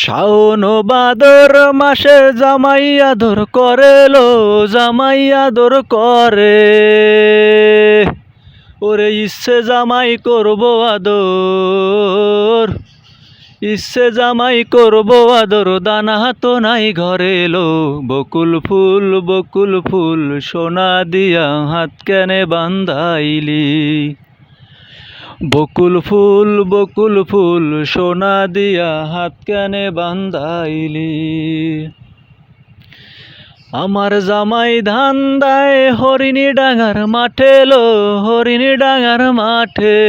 শাওন বাদর মাসে জামাই আদর করেলো জামাই আদর করে। ওরে ইচ্ছে জামাই করব আদর, ইচ্ছে জামাই করব আদর, দানা তো নাই ঘরে এলো বকুল ফুল বকুল ফুল, সোনা দিয়া হাত কেনে বান্ধাইলি। বকুল ফুল বকুল ফুল, সোনা দিয়া হাত কেনে বান্ধাইলি। আমার জামাই ধান দেয় হরিণী ডাঙার মাঠে লো, হরিণী ডাঙার মাঠে।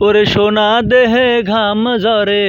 ওরে সোনা দেহে ঘাম জরে